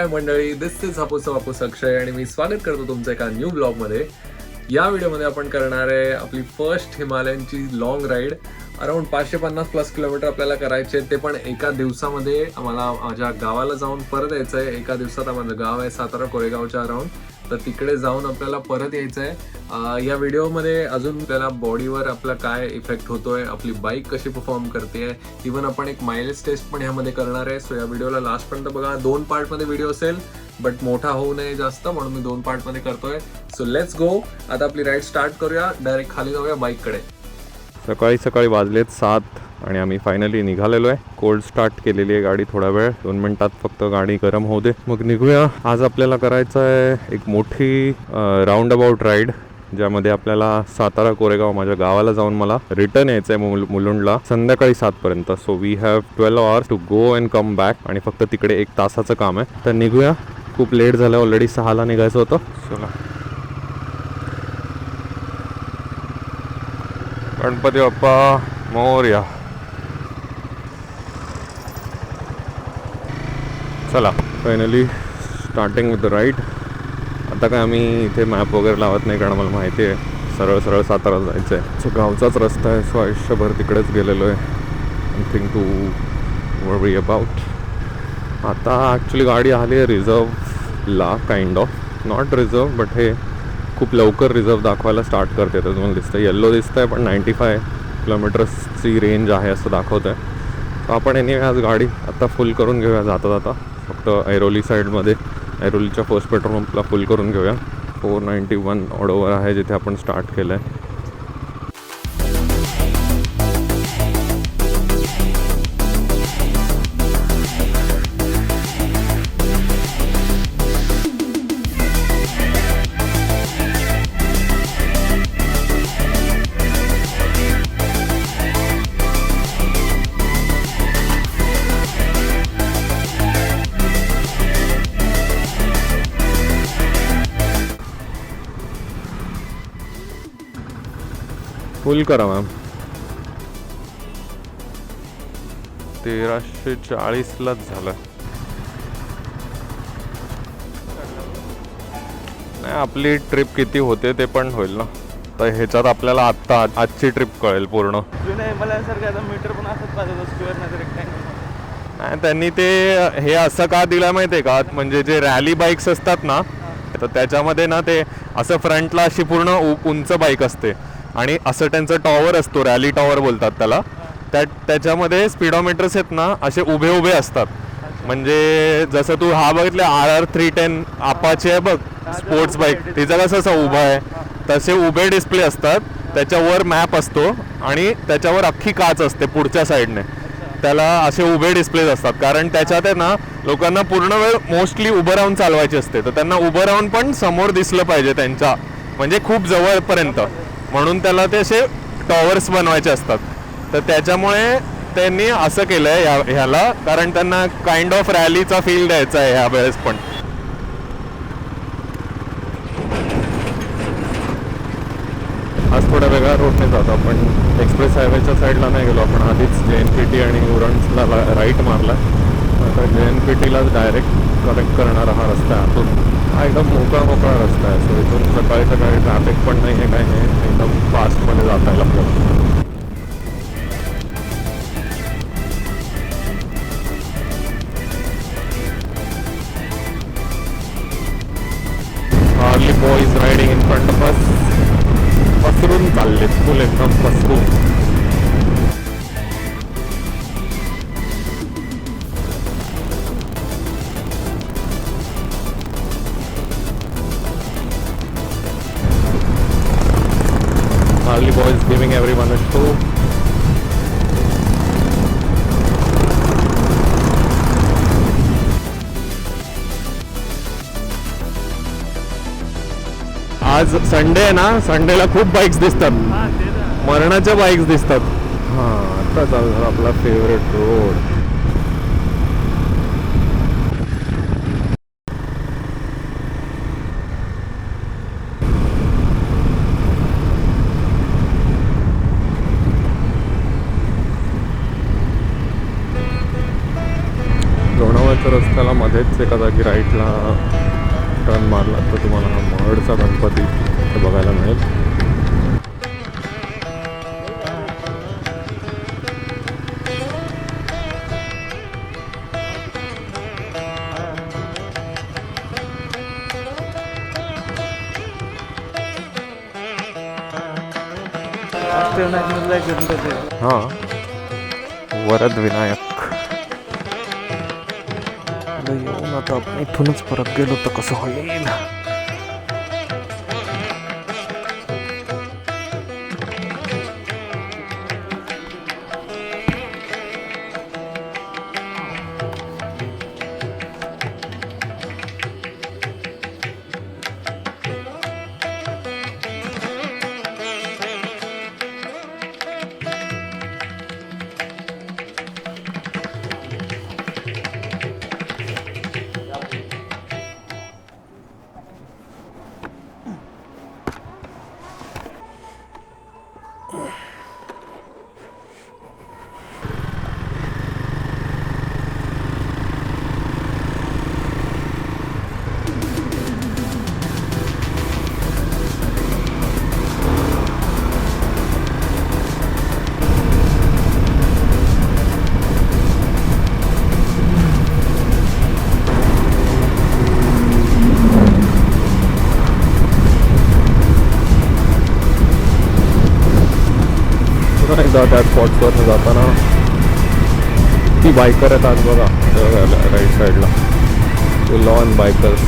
काय मंडळी दिस इज हापूस हापूस अक्षय आणि मी स्वागत करतो तुमचं एका न्यू ब्लॉगमध्ये या व्हिडिओमध्ये आपण करणार आहे आपली फर्स्ट हिमालयनची लॉंग राईड अराउंड पाचशे पन्नास प्लस किलोमीटर आपल्याला करायचे ते पण एका दिवसामध्ये आम्हाला माझ्या गावाला जाऊन परत यायचं आहे एका दिवसात माझं गाव आहे सातारा कोरेगावच्या अराउंड तर तिकडे जाऊन आपल्याला परत यायचं आहे या व्हिडिओमध्ये अजून आपल्याला बॉडीवर आपला काय इफेक्ट होतोय आपली बाईक कशी परफॉर्म करते आहे इवन आपण एक मायलेज टेस्ट पण ह्यामध्ये करणार आहे. सो या व्हिडिओला लास्टपर्यंत बघा. दोन पार्टमध्ये व्हिडिओ असेल बट मोठा होऊ नये जास्त म्हणून मी दोन पार्टमध्ये करतोय. सो लेट्स गो आता आपली राईड स्टार्ट करूया. डायरेक्ट खाली जाऊया बाईककडे सकाळी सकाळी वाजलेत सात. आणि आम्ही फायनली निघालेलो आहे. कोल्ड स्टार्ट केलेली आहे गाडी थोडा वेळ. दोन मिनिटात फक्त गाडी गरम होऊ दे. मग निघूया. आज आपल्याला करायचं आहे एक मोठी राऊंड अबाउट राईड ज्यामध्ये आपल्याला सातारा कोरेगाव माझ्या गावाला जाऊन मला रिटर्न यायचं आहे मुल मुलुंडला संध्याकाळी सातपर्यंत so we have twelve hours to go and come back आणि फक्त तिकडे एक तासाचं काम आहे. तर निघूया. खूप लेट झालं. ऑलरेडी सहाला निघायचं होतं. चला. गणपती बाप्पा मोर्या. चला. Finally starting with the ride आता काय आम्ही इथे मॅप वगैरे लावत नाही कारण मला माहिती आहे सरळ सरळ सातारा जायचं आहे सो गावचाच रस्ता आहे. सो आयुष्यभर तिकडेच गेलेलो आहे. I think to worry about आता ॲक्च्युली गाडी आली आहे रिझर्वला kind of not reserve but हे खूप लवकर रिझर्व दाखवायला स्टार्ट करते. तर तुम्हाला दिसतं येल्लो दिसतं आहे पण नाईंटी फाय किलोमीटर्सची रेंज आहे असं दाखवतं आहे तर आपण एनिवे आज गाडी आता फुल करून घेऊया जाता जाता. फक्त ऐरोली साईडमध्ये ऐरोलीच्या फर्स्ट पेट्रोल पंपला फुल करून घेऊया. फोर नाईंटी वन ऑडोवर आहे जिथे आपण स्टार्ट केलं आहे फुल करा मॅम तेराशे चाळीसलाच झालं. नाही आपली ट्रिप किती होते ते पण होईल ना. तर ह्याच्यात आपल्याला आत्ता आजची ट्रिप कळेल पूर्ण. जुन्या हिमालयासारखं आता मीटर पण असंच पाहिजे स्क्वेअर नाही तर रेक्टँगल नाही. त्यांनी ते हे असं का दिलं माहिती आहे का? म्हणजे जे रॅली बाईक्स असतात ना तर त्याच्यामध्ये ना ते असं फ्रंटला अशी पूर्ण उंच बाईक असते. आणि असं त्यांचं टॉवर असतो रॅली टॉवर बोलतात त्याला. त्या त्याच्यामध्ये स्पीडोमीटर्स आहेत ना असे उभे उभे असतात. म्हणजे जसं तू हा बघितलं R R three ten Apache आहे बघ स्पोर्ट्स बाईक तिचं कसं असं उभं आहे. तसे उभे डिस्प्ले असतात. त्याच्यावर मॅप असतो आणि त्याच्यावर अख्खी काच असते पुढच्या साईडने त्याला असे उभे डिस्प्लेज असतात. कारण त्याच्यात आहे ना लोकांना पूर्ण वेळ मोस्टली उभं राहून चालवायची असते. तर त्यांना उभं राहून पण समोर दिसलं पाहिजे त्यांच्या. म्हणजे खूप जवळपर्यंत. म्हणून त्याला ते असे टॉवर्स बनवायचे असतात. तर त्याच्यामुळे त्यांनी असं केलं आहे ह्या ह्याला. कारण त्यांना काइंड ऑफ रॅलीचा फील द्यायचा आहे ह्या वेळेस पण. आज थोडा वेगळा रोडने जातो आपण. एक्सप्रेस हायवेच्या साईडला नाही गेलो आपण. आधीच जे एन पी टी आणि उरणला राईट मारला. आता जे एन पी टीलाच डायरेक्ट कनेक्ट करणारा हा रस्ता आहे आतून. हा एकदम मोकळा मोकळा रस्ता आहे. सो इथून सकाळी सकाळी ट्रॅफिक पण नाही आहे काय नाही एकदम फास्टमध्ये जाता येईल आपल्याला. Harley is riding in front of us पसरून चालले फुल एकदम पसरून. Giving everyone a show. आज संडे आहे ना? संडेला खूप बाईक्स दिसतात. मरणाच्या बाईक्स दिसतात. हा आता चालू आपला फेवरेट रोड मध्येच एका जागी राईटला टर्न मारला तर तुम्हाला हा महडचा गणपती बघायला मिळेल. हां. वरद विनायक. येऊन आता आपण इथूनच परत गेलो तर कसं होईल एकदा त्या स्पॉट्सवर जाताना. ती बायकर आहेत आज बघा. राईट साईडला ते लॉन बायकर्स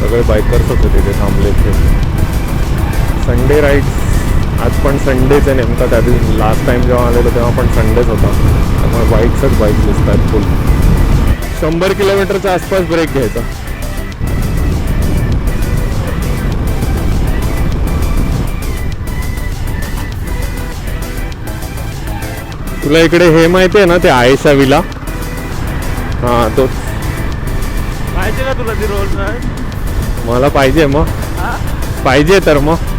सगळे बायकर्सच होते तिथे थांबले ते संडे राईड्स आज पण संडेच आहे नेमका त्या दिवशी. लास्ट टाइम जेव्हा आलेलो तेव्हा पण संडेच होता. त्यामुळे बाईक्सच बाईक दिसत आहेत फुल शंभर किलोमीटरच्या आसपास ब्रेक घ्यायचा. तुला इकडे हे माहिती आहे ना ते आयशा विला हां तो पाहिजे का तुला ती रोल मला पाहिजे मग. पाहिजे तर मग.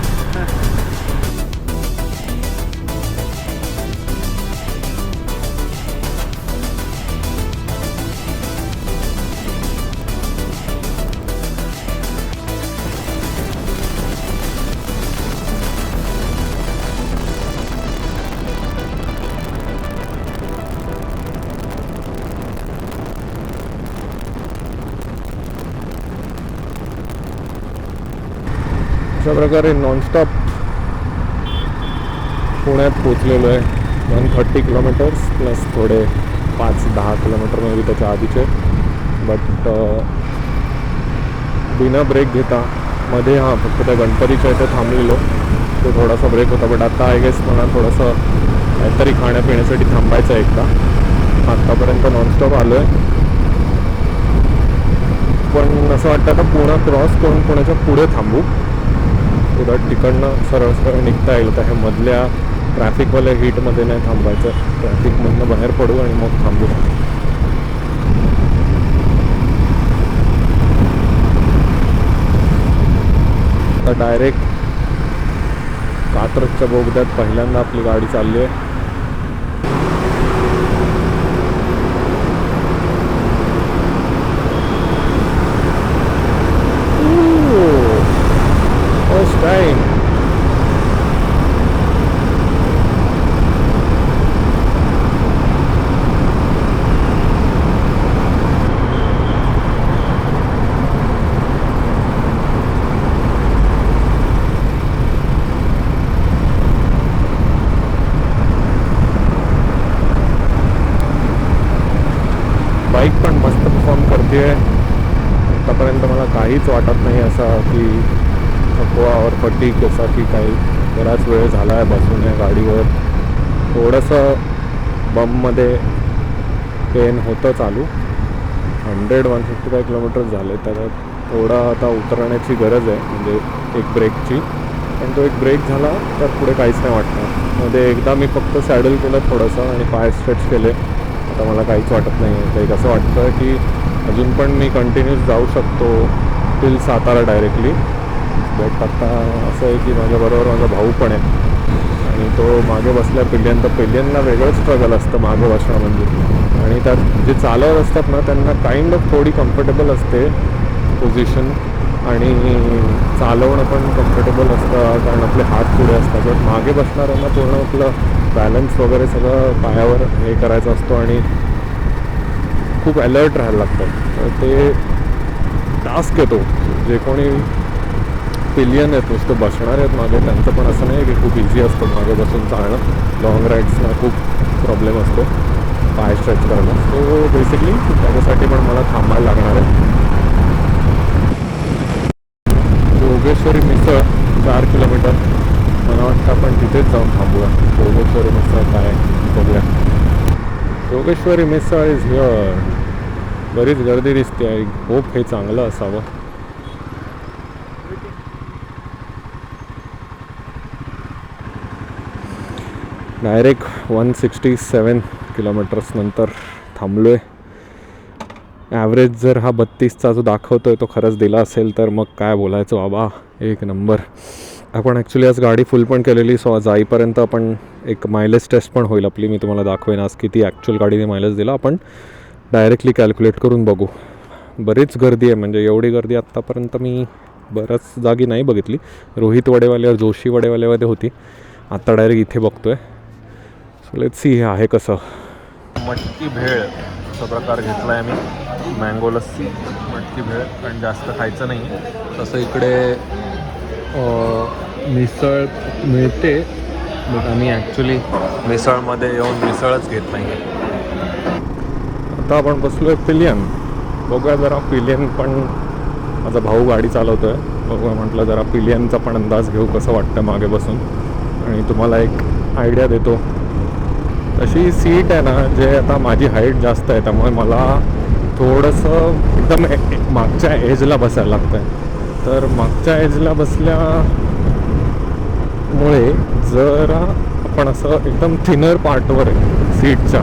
प्रकारे नॉनस्टॉप पुण्यात पोचलेलो आहे. वन थर्टी किलोमीटर्स प्लस थोडे पाच दहा किलोमीटर मे बी त्याच्या आधीचे. बट बिना ब्रेक घेता मध्ये हां फक्त त्या गणपतीच्या इथे थांबलेलो. तो थोडासा ब्रेक होता बट आता आय गेस मला थोडंसं काहीतरी खाण्यापिण्यासाठी थांबायचं आहे एकदा. आत्तापर्यंत नॉनस्टॉप आलो आहे पण असं वाटतं आता पुणा क्रॉस करून पुण्याच्या पुढे थांबू. उलट तिकडनं सरळ सरळ निघता येईल. तर हे मधल्या ट्रॅफिकवाल्या हीटमध्ये नाही थांबायचं. ट्रॅफिकमधनं बाहेर पडू आणि मग थांबू. आता डायरेक्ट कात्रजच्या बोगद्यात पहिल्यांदा आपली गाडी चालली आहे फर्स्ट टाइम बाईक पण मस्त परफॉर्म करते आतापर्यंत मला काहीच वाटत नाही असं की थकवा और ठीक आहे की काही बराच वेळ झाला आहे बसून या गाडीवर. थोडंसं बममध्ये पेन होतं चालू. Hundred one fifty five kilometre झाले तर थोडा आता उतरण्याची गरज आहे म्हणजे एक ब्रेकची पण तो एक ब्रेक झाला तर पुढे काहीच नाही वाटणार. मध्ये एकदा मी फक्त सॅडल केलं थोडंसं आणि पाय स्ट्रेच केले. आता मला काहीच वाटत नाही. आहे एक असं वाटतं की अजून पण मी कंटिन्यूस जाऊ शकतो टिल सातारा डायरेक्टली बट आता असं आहे की माझ्याबरोबर माझा भाऊ पण आहे. आणि तो मागे बसल्या पिल्ल्यां तर पिल्ल्यांना वेगळंच स्ट्रगल असतं मागे बसणं म्हणजे. आणि त्यात जे चालवत असतात ना त्यांना काइंड ऑफ थोडी कम्फर्टेबल असते पोझिशन आणि चालवणं पण कम्फर्टेबल असतं कारण आपले हात पुढे असतात. बट मागे बसणाऱ्यांना पूर्ण आपलं बॅलन्स वगैरे सगळं पायावर हे करायचं असतो आणि खूप अलर्ट राहायला लागतं. तर ते टास्क येतो. जे कोणी पिलियन आहेत नुसतं बसणार आहेत मागे. त्यांचं पण असं नाही की खूप इझी असतं. मागे बसून चालणं लॉंग राईड्सना खूप प्रॉब्लेम असतो. पाय स्ट्रेच करणं. सो बेसिकली त्याच्यासाठी पण मला थांबायला लागणार आहे. योगेश्वरी मिसळ चार किलोमीटर. मला वाटतं आपण तिथेच जाऊन थांबूया. योगेश्वरी मिसळ काय बघूया. योगेश्वरी मिसळ इज हिअर बरीच गर्दी दिसते. आहे होप हे चांगलं असावं. Direct one sixty seven kilometres नंतर थांबलो आहे ॲव्हरेज जर हा बत्तीसचा जो दाखवतो आहे तो खरंच दिला असेल तर मग काय बोलायचं बाबा? एक नंबर. आपण ॲक्च्युली आज गाडी फुल पण केलेली सो आज जाईपर्यंत आपण एक मायलेज टेस्ट पण होईल आपली. मी तुम्हाला दाखवेन आज किती ॲक्च्युअल गाडीने मायलेज दिला. आपण डायरेक्टली कॅल्क्युलेट करून बघू. बरीच गर्दी आहे म्हणजे एवढी गर्दी आत्तापर्यंत मी बऱ्याच जागी नाही बघितली. रोहित वडेवाल्यावर जोशी वडेवाल्यामध्ये होती. आत्ता डायरेक्ट इथे बघतो आहे सो लेट सी हे आहे कसं. मटकी भेळ असा प्रकार घेतला आहे मी मँगो लस्सी मटकी भेळ कारण जास्त खायचं नाही तसं इकडे मिसळ मिळते बट आम्ही ॲक्च्युली मिसळमध्ये येऊन मिसळच घेत नाही आता आपण बसलो आहे पिलियन. बघूया जरा पिलियन पण माझा भाऊ गाडी चालवतो आहे बघूया म्हटलं जरा पिलियनचा पण अंदाज घेऊ कसं वाटतं मागे बसून. आणि तुम्हाला एक आयडिया देतो. तशी सीट आहे ना जे आता माझी हाईट जास्त आहे त्यामुळे मला थोडंसं एकदम मागच्या एजला बसायला लागतं आहे तर मागच्या एजला बसल्यामुळे जरा आपण असं एकदम थिनर पार्टवर आहे सीटच्या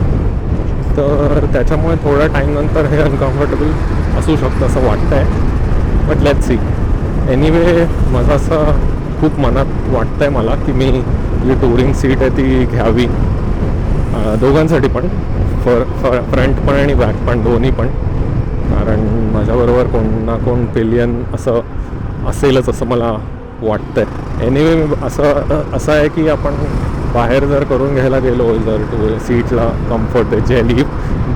तर त्याच्यामुळे थोड्या टाईमनंतर हे अनकम्फर्टेबल असू शकतं असं वाटतं आहे बट लेट सी एनिवे माझं असं खूप मनात वाटतं आहे मला की मी जी टुरिंग सीट आहे ती घ्यावी. दोघांसाठी पण. फर फ्रंट पण आणि बॅक पण दोन्ही पण. कारण माझ्याबरोबर कोण ना कोण पेलियन असं असेलच असं मला वाटतं आहे एनिवे असं असं आहे की आपण बाहेर जर करून घ्यायला गेलो जर टू सीटला कम्फर्ट आहे जेली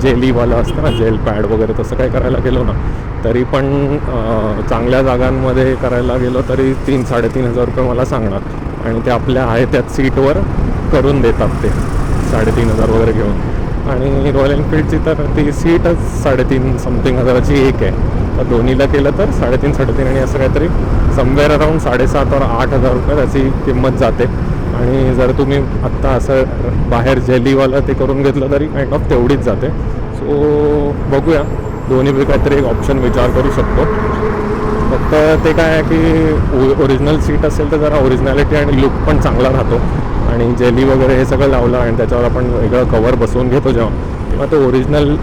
जेलीवालं असतं ना जेल पॅड वगैरे तसं काही करायला गेलो ना तरी पण चांगल्या जागांमध्ये करायला गेलो तरी तीन साडेतीन हजार रुपये मला सांगणार. आणि ते आपल्या आहे त्याच सीटवर करून देतात ते. साडेतीन हजार वगैरे घेऊन. आणि रॉयल एनफिल्डची तर ती सीटच साडेतीन समथिंग हजाराची एक आहे. तर दोन्हीला केलं तर साडेतीन साडेतीन आणि असं काहीतरी समवेअर अराऊंड साडेसात और आठ हजार रुपये त्याची किंमत जाते. आणि जर तुम्ही आत्ता असं बाहेर जेलीवालं ते करून घेतलं तरी काइंड ऑफ तेवढीच जाते. सो बघूया. दोन्हीपैकी काहीतरी एक ऑप्शन विचार करू शकतो. फक्त ते काय आहे की ओरिजिनल सीट असेल तर जरा ओरिजिनॅलिटी आणि लुक पण चांगला राहतो. आणि जेली वगैरे हे सगळं लावलं आणि त्याच्यावर आपण वेगळं कवर बसवून घेतो जेव्हा तेव्हा तो ओरिजिनल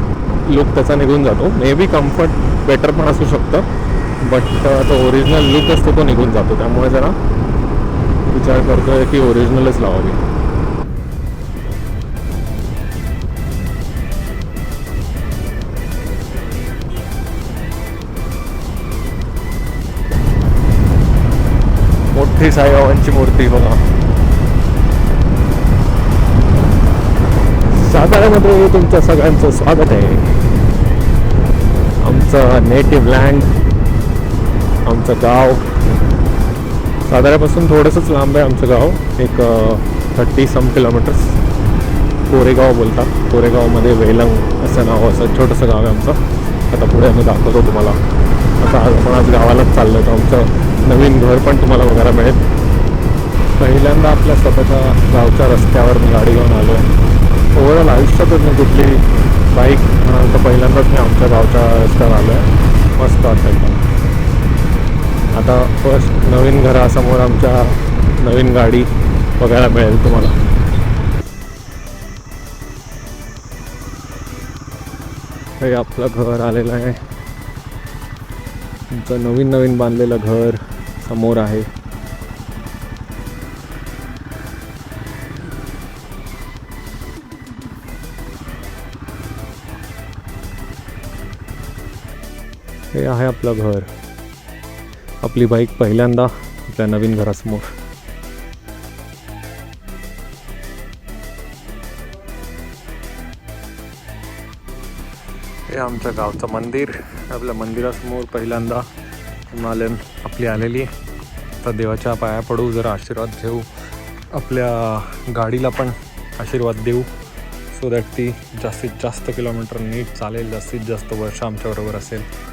लुक त्याचा निघून जातो. मे बी कम्फर्ट बेटर पण असू शकतं बट तो ओरिजिनल लुक असतो तो निघून जातो. त्यामुळे जरा विचार करतोय की ओरिजिनलच लावावी. मोठी साईबाबांची मूर्ती बघा. साताऱ्यामध्ये तुमच्या सगळ्यांचं स्वागत आहे. आमचं नेटिव्ह लँड आमचं गाव. साताऱ्यापासून थोडंसंच लांब आहे आमचं गाव. एक थर्टी सम किलोमीटर्स कोरेगाव बोलतात. कोरेगावमध्ये वेलंग असं नाव असं छोटंसं गाव आहे आमचं. आता पुढे आम्ही दाखवतो तुम्हाला. आता आज आपण आज गावालाच चाललो तर आमचं नवीन घर पण तुम्हाला बघायला मिळेल. पहिल्यांदा आपल्या स्वतःच्या गावच्या रस्त्यावर मी गाडी घेऊन आलो आहे ओव्हरऑल आयुष्यातच मी कुठली बाईक म्हणाल तर पहिल्यांदाच मी आमच्या गावच्या रस्त्यावर आलो आहे मस्त वाटतं एकदम. आता फर्स्ट नवीन घरासमोर आमच्या नवीन गाडी बघायला मिळेल तुम्हाला. हे आपलं घर आलेलं आहे. तुमचं नवीन नवीन बांधलेलं घर समोर आहे. हे आहे आपलं घर. आपली बाईक पहिल्यांदा आपल्या नवीन घरासमोर. हे आमच्या गावचं मंदिर. आपल्या मंदिरासमोर पहिल्यांदा हिमालयन आपली आलेली. तर देवाच्या पाया पडू जरा आशीर्वाद घेऊ. आपल्या गाडीला पण आशीर्वाद देऊ. सो दॅट ती जास्तीत जास्त किलोमीटर नीट चालेल जास्तीत जास्त वर्ष आमच्याबरोबर असेल.